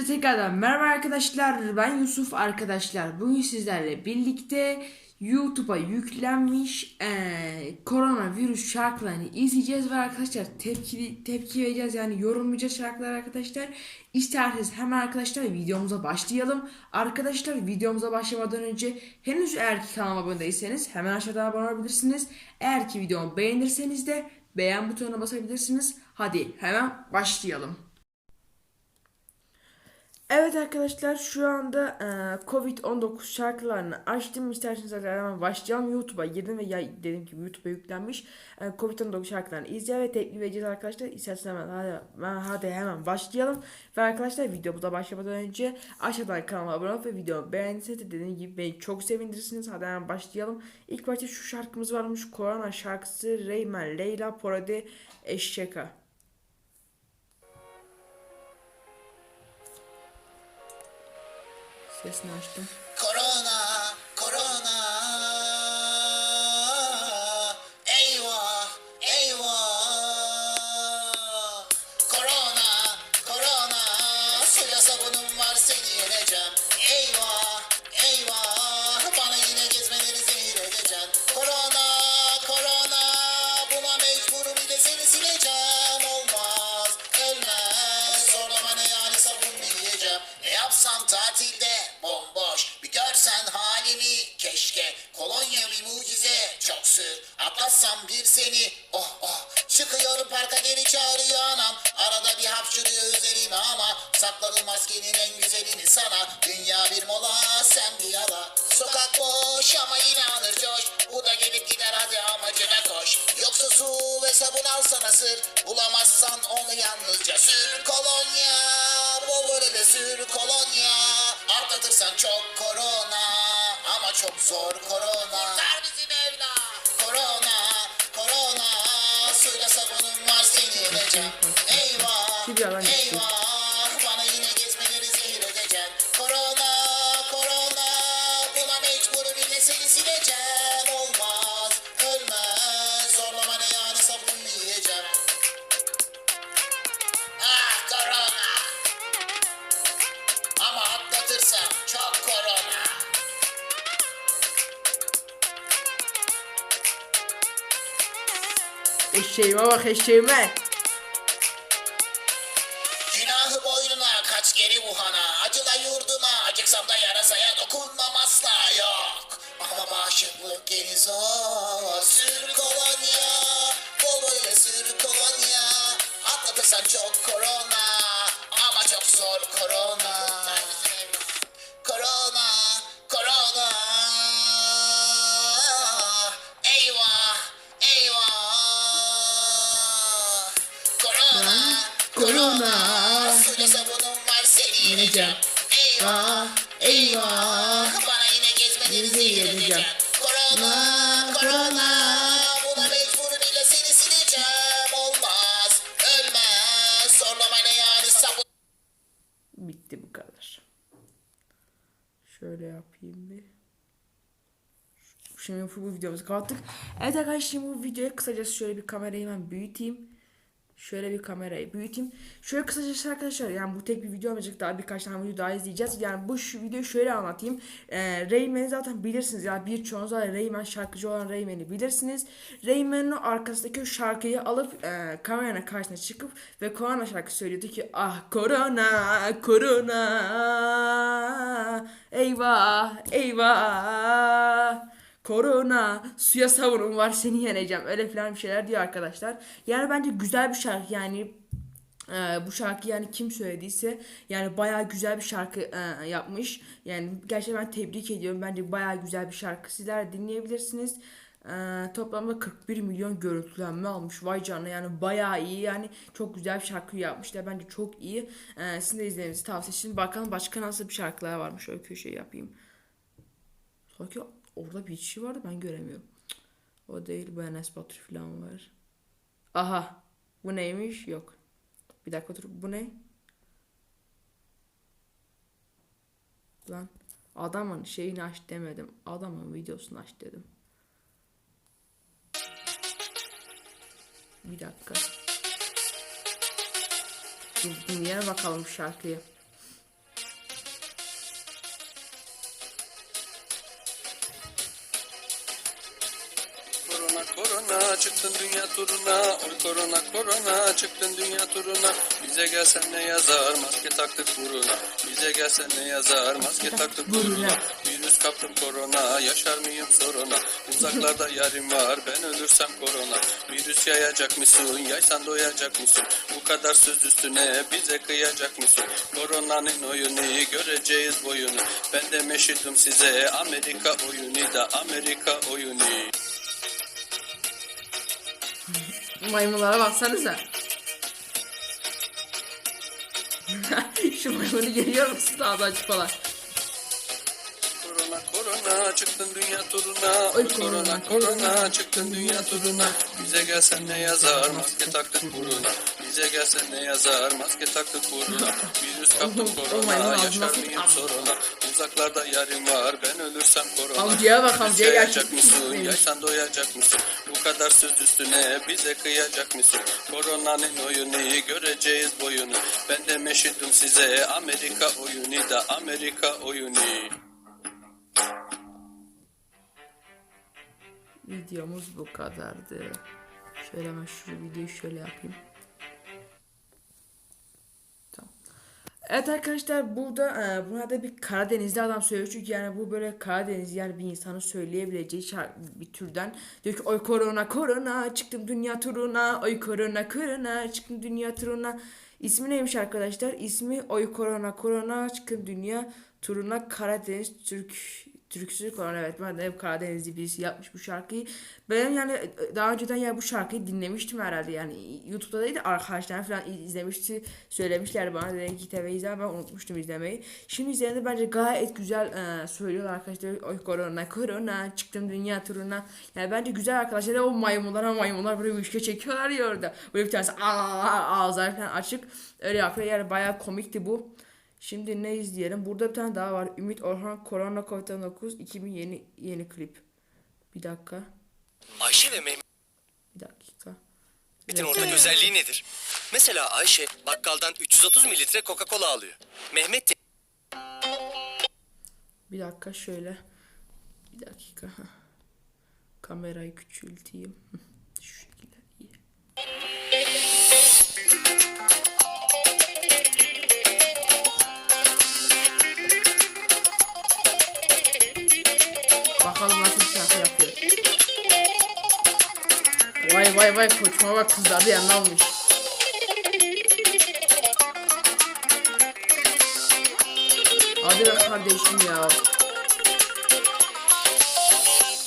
Hepinize tekrardan merhaba arkadaşlar. Ben Yusuf arkadaşlar. Bugün sizlerle birlikte YouTube'a yüklenmiş eee koronavirüs şarkılarını izleyeceğiz ve arkadaşlar tepki tepki vereceğiz yani yorumlayacağız şarkılar arkadaşlar. İsterseniz hemen arkadaşlar videomuza başlayalım. Arkadaşlar videomuza başlamadan önce henüz eğer ki kanalıma abone değilseniz hemen aşağıda abone olabilirsiniz. Eğer ki videomu beğenirseniz de beğen butonuna basabilirsiniz. Hadi hemen başlayalım. Evet arkadaşlar şu anda e, Covid-19 şarkılarını açtım. İsterseniz hemen başlayalım. YouTube'a girdim ve ya, dediğim gibi YouTube'a yüklenmiş e, Covid-19 şarkılarını izleyeceğiz ve tepki vereceğiz arkadaşlar. İsterseniz hemen hadi, hadi hemen başlayalım. Ve arkadaşlar videomuza başlamadan önce aşağıdan kanalıma abone olup ve videomu beğendiyseniz de dediğim gibi beni çok sevindirirsiniz. Hadi hemen başlayalım. İlk başta şu şarkımız varmış. Korona şarkısı Reymen Leyla Porade Eşşeka. Sesini açtım. Maskenin en güzelini sana. Dünya bir mola sen bir yala. Sokak boş ama yine alır coş. Bu da gelip gider hadi amacına koş. Yoksa su ve sabun alsana sır. Bulamazsan onu yalnızca sür kolonya. Böyle de sür kolonya. Atlatırsan çok korona. Ama çok zor korona. Kurtar bizi Mevla. Korona, korona. Suyla sabunum var seni yeneceğim. Eyvah, eyvah. Eşeğime bak eşeğime. Günahı boynuna kaç geri Wuhan'a Acıla yurduma acıksam da yarasaya dokunmam asla yok. Ama bağışıklık geri zor Sür kolonya Bol böyle sür kolonya. Atlatırsan çok korona Ama çok zor Korona yeneceğim. Eyvah, eyvah. Bana yine gezmeleri zehir edeceğim. Korona, korona. Buna mecburum ile seni sileceğim. Olmaz, ölmez. Zorlama ne yani sabun. Bitti bu kadar. Şöyle yapayım bir. Şimdi bu videomuzu kapattık. Evet arkadaşlar şimdi bu videoya kısacası şöyle bir kamerayı hemen büyüteyim. Şöyle bir kamerayı büyüteyim. Şöyle kısacası arkadaşlar yani bu tek bir video olmayacak daha birkaç tane video daha izleyeceğiz. Yani bu videoyu şöyle anlatayım. Ee, Rayman'i zaten bilirsiniz ya birçoğunuz da Rayman şarkıcı olan Rayman'i bilirsiniz. Rayman'ın arkasındaki şarkıyı alıp e, kameranın karşısına çıkıp ve Korona şarkı söylüyordu ki ah Korona Korona eyvah eyvah Korona suya savunum var seni yeneceğim öyle falan bir şeyler diyor arkadaşlar. Yani bence güzel bir şarkı yani e, bu şarkı yani kim söylediyse yani bayağı güzel bir şarkı e, yapmış. Yani gerçekten ben tebrik ediyorum. Bence bayağı güzel bir şarkı. Sizler dinleyebilirsiniz. E, toplamda 41 milyon görüntülenme almış. Vay canına yani bayağı iyi. Yani çok güzel bir şarkı yapmışlar. Bence çok iyi. E, sizin de izlemenizi tavsiye ederim. Bakalım başka nasıl bir şarkılar varmış. Şöyle köşeye yapayım. Sanki orada bir kişi vardı ben göremiyorum. O değil bu Enes Batur falan var. Aha. Bu neymiş? Yok. Bir dakika dur. Bu ne? Lan adamın şeyini aç demedim. Adamın videosunu aç dedim. Bir dakika. Dur, dinleyelim bakalım şarkıyı. Çıktın dünya turuna Oy korona korona çıktın dünya turuna. Bize gelsen ne yazar maske taktık buruna? Bize gelsen ne yazar maske taktık buruna. Virüs kaptım korona yaşar mıyım soruna? Uzaklarda yarim var ben ölürsem korona. Virüs yayacak mısın yaysan doyacak mısın? Bu kadar söz üstüne bize kıyacak mısın? Koronanın oyunu göreceğiz boyunu. Ben de meşidim size Amerika oyunu da Amerika oyunu Maymunlara baksanıza. Şu maymunu görüyor musun? Ağzı açık olan. Korona korona çıktın dünya turuna Oy korona korona, korona çıktın dünya turuna Bize gelsen ne yazar maske taktık buruna Bize gelsen ne yazar? Maske taktık buruna Virüs kaptım korona. yaşar mıyım soruna. Uzaklarda yarim var. Ben ölürsem korona. Amcaya bak, amcaya gerçek mısın? Yaysan doyacak mısın? Bu kadar söz üstüne bize kıyacak mısın? Koronanın oyunu göreceğiz boyunu. Ben de meşidim size. Amerika oyunu da Amerika oyunu. Videomuz bu kadardı. Şöyle şu videoyu şöyle yapayım. Evet arkadaşlar burada e, buna bir Karadenizli adam söylüyor. Çünkü yani bu böyle Karadeniz yani bir insanın söyleyebileceği bir türden. Diyor ki oy korona korona çıktım dünya turuna. Oy korona korona çıktım dünya turuna. İsmi neymiş arkadaşlar? İsmi oy korona korona çıktım dünya turuna. Karadeniz Türk Türkçü korona evet ben de hep Karadenizli birisi yapmış bu şarkıyı. Ben yani daha önceden ya bu şarkıyı dinlemiştim herhalde yani YouTube'da değil de arkadaşlar falan izlemişti söylemişler bana dedi ki TV izle ben unutmuştum izlemeyi. Şimdi izlediğinde bence gayet güzel e, söylüyorlar arkadaşlar. Oy korona korona çıktım dünya turuna. Yani bence güzel arkadaşlar o maymunlar ama maymunlar böyle üşke çekiyorlar ya orada. Böyle bir tanesi aa ağızları falan açık öyle yapıyor yani bayağı komikti bu. Şimdi ne izleyelim? Burada bir tane daha var. Ümit Orhan Korona Covid-19 2000 yeni yeni klip. Bir dakika. Ayşe ve Mehmet'in Bir dakika. ortak özelliği nedir? Mesela Ayşe bakkaldan 330 mililitre Coca-Cola alıyor. Mehmet de Bir dakika şöyle. Bir dakika. Kamerayı küçülteyim. Şu Bakalım nasıl bir şarkı yapıyor. Vay vay vay koçuma bak kızlar da yanına almış. Hadi be kardeşim ya.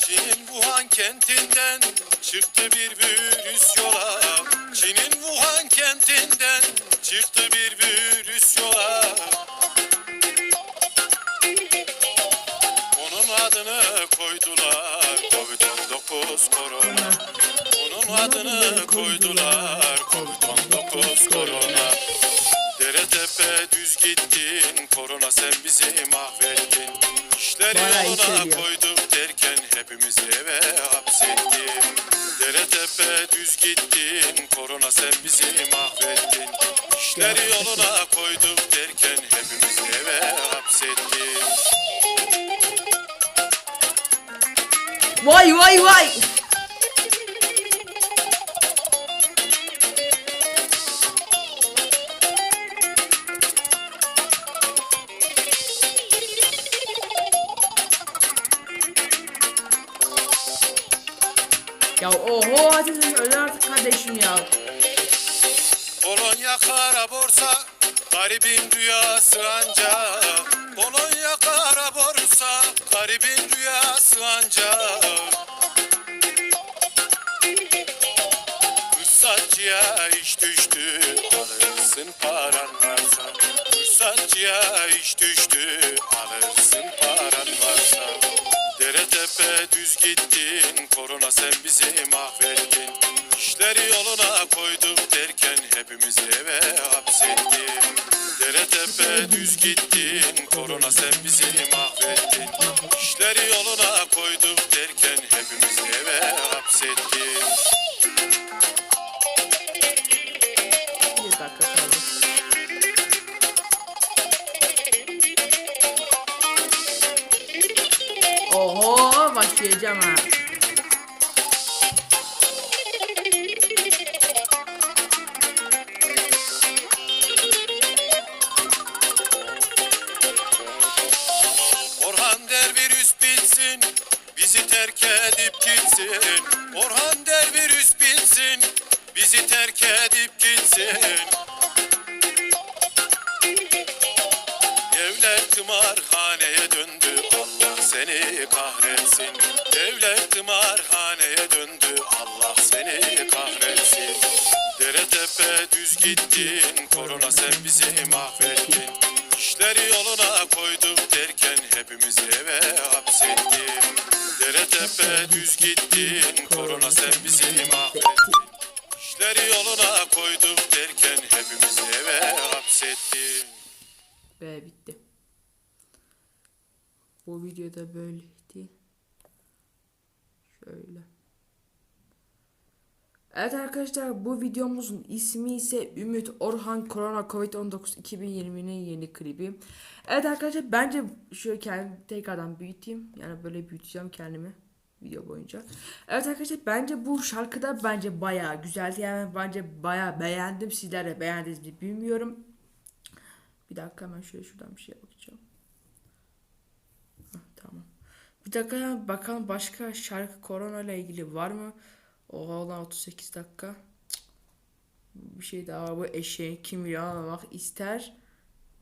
Çin'in Wuhan kentinden çıktı bir virüs yola. Çin'in Wuhan kentinden çıktı bir virüs yola. Korona. Onun adını koydular Covid-19 korona. Dere tepe düz gittin Korona sen bizi mahvettin İşleri Bayağı yoluna koyduk derken Hepimizi eve hapsettin Dere tepe düz gittin Korona sen bizi mahvettin İşleri yoluna koyduk derken Hepimizi eve hapsettin Vay vay vay. Ya oho hadi sen öyle artık kardeşim ya. Polonya kara borsa Garibin rüyası ancak. Polonya kara borsa Garibin rüyası ancak. Fırsatçıya iş düştü Alırsın paran varsa. Fırsatçıya iş düştü Alırsın paran varsa. Dere tepe düz Korona sen bizi mahvettin. İşleri yoluna koyduk derken Hepimizi eve hapsettin. Dere tepe düz gittin Korona sen bizi mahvettin. İşleri yoluna koyduk terk edip gitsin. Orhan der virüs bilsin Bizi terk edip gitsin. Devlet tımarhaneye döndü Allah seni kahretsin. Devlet tımarhaneye döndü Allah seni kahretsin. Dere tepe düz gittin Korona sen bizi mahvettin. İşleri yoluna koyduk derken Hepimizi eve hapsettin Dere tepe düz gittin Korona sen bizi mahvettin İşleri yoluna koyduk derken Hepimizi eve hapsettin Ve bitti. Bu videoda böyleydi. Şöyle. Evet arkadaşlar bu videomuzun ismi ise Ümit Orhan Korona Covid-19 2020'nin yeni klibi. Evet arkadaşlar bence şöyle kendimi tekrardan büyüteyim. Yani böyle büyüteceğim kendimi video boyunca. Evet arkadaşlar bence bu şarkıda bence bayağı güzeldi. Yani bence bayağı beğendim. Sizler de beğendiniz mi bilmiyorum. Bir dakika hemen şöyle şuradan bir şeye bakacağım. Hah, tamam. Bir dakika bakalım başka şarkı korona ile ilgili var mı? Oha olan 38 dakika. Bir şey daha. Bu eşeği kim yağlamak ister?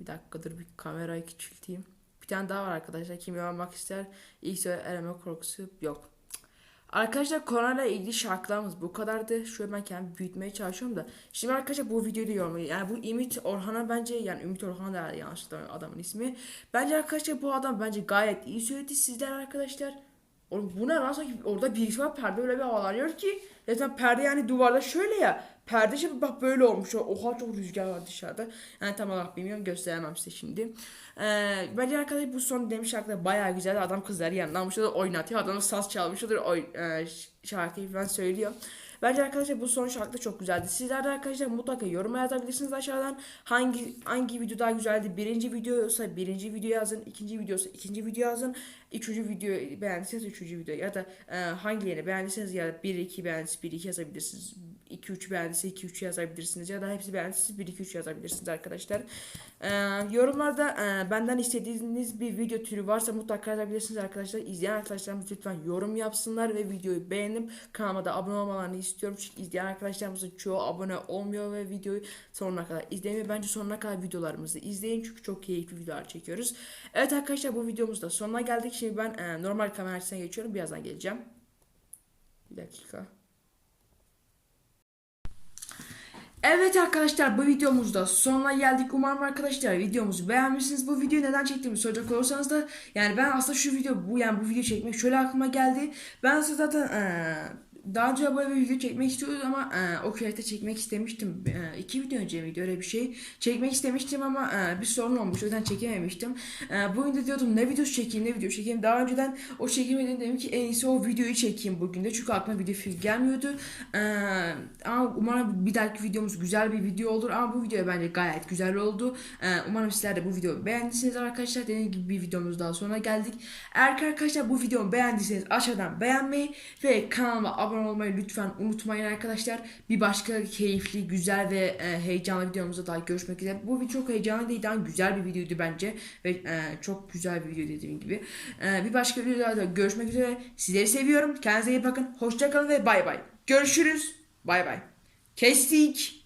Bir dakikadır bir kamerayı küçülteyim. Bir tane daha var arkadaşlar. Kim yağlamak ister? İlk söyle eleme korkusu yok. Arkadaşlar ile ilgili şarkılarımız bu kadardı. Şöyle ben kendimi büyütmeye çalışıyorum da. Şimdi arkadaşlar bu videoyu da yormayı. Yani bu Ümit Orhan'a bence yani Ümit Orhan da yanlışlıkla adamın ismi. Bence arkadaşlar bu adam bence gayet iyi söyledi. Sizler arkadaşlar. Oğlum bu ne lan sanki orada birisi var perde öyle bir havalanıyor ki. Zaten perde yani duvarda şöyle ya. Perde şimdi bak böyle olmuş. Oha çok rüzgar var dışarıda. Yani tam olarak bilmiyorum gösteremem size şimdi. Ee, bence arkadaşlar bu son demiş şarkıda bayağı güzel. Adam kızları yanından almış da oynatıyor. Adamın saz çalmıştır. Oy, e, şarkıyı falan söylüyor. Bence arkadaşlar bu son şarkı da çok güzeldi. Sizler de arkadaşlar mutlaka yoruma yazabilirsiniz aşağıdan. Hangi hangi video daha güzeldi? Birinci videoysa birinci video yazın. ikinci videoysa ikinci video yazın. Üçüncü videoyu beğendiyseniz üçüncü video ya da e, hangilerini beğendiyseniz ya da 1 2 beğendiyseniz 1 2 yazabilirsiniz. 2 3 beğendiyse 2 3 yazabilirsiniz ya da hepsi beğendiyse 1 2 3 yazabilirsiniz arkadaşlar. E, yorumlarda e, benden istediğiniz bir video türü varsa mutlaka yazabilirsiniz arkadaşlar. İzleyen arkadaşlarımız lütfen yorum yapsınlar ve videoyu beğenip kanalıma da abone olmalarını istiyorum. Çünkü izleyen arkadaşlarımızın çoğu abone olmuyor ve videoyu sonuna kadar izlemiyor. Bence sonuna kadar videolarımızı izleyin çünkü çok keyifli videolar çekiyoruz. Evet arkadaşlar bu videomuzda sonuna geldik. Şimdi ben e, normal kamera geçiyorum. Birazdan geleceğim. Bir dakika. Evet arkadaşlar bu videomuzda sonuna geldik. Umarım arkadaşlar videomuzu beğenmişsiniz. Bu videoyu neden çektiğimi soracak olursanız da yani ben aslında şu video bu yani bu video çekmek şöyle aklıma geldi. Ben aslında zaten eee, daha önce böyle bir video çekmek istiyordum ama eee o kıyafete çekmek istemiştim. Eee, iki video önce miydi öyle bir şey. Çekmek istemiştim ama eee, bir sorun olmuş. O yüzden çekememiştim. Eee bugün de diyordum ne video çekeyim ne video çekeyim. Daha önceden o çekilmeden dedim ki en iyisi o videoyu çekeyim bugün de. Çünkü aklıma video fikri gelmiyordu. Eee, ama umarım bir dahaki videomuz güzel bir video olur. Ama bu video bence gayet güzel oldu. Eee, umarım sizler de bu videoyu beğendiyseniz arkadaşlar. Dediğim gibi bir videomuz daha sonra geldik. Eğer arkadaşlar bu videomu beğendiyseniz aşağıdan beğenmeyi ve kanalıma abone olmayı lütfen unutmayın arkadaşlar. Bir başka keyifli, güzel ve e, heyecanlı videomuzda daha görüşmek üzere. Bu çok heyecanlı değil ama güzel bir videoydu bence. Ve e, çok güzel bir video dediğim gibi. E, bir başka videoda görüşmek üzere. Sizleri seviyorum. Kendinize iyi bakın. Hoşçakalın ve bay bay. Görüşürüz. Bay bay. Kestik.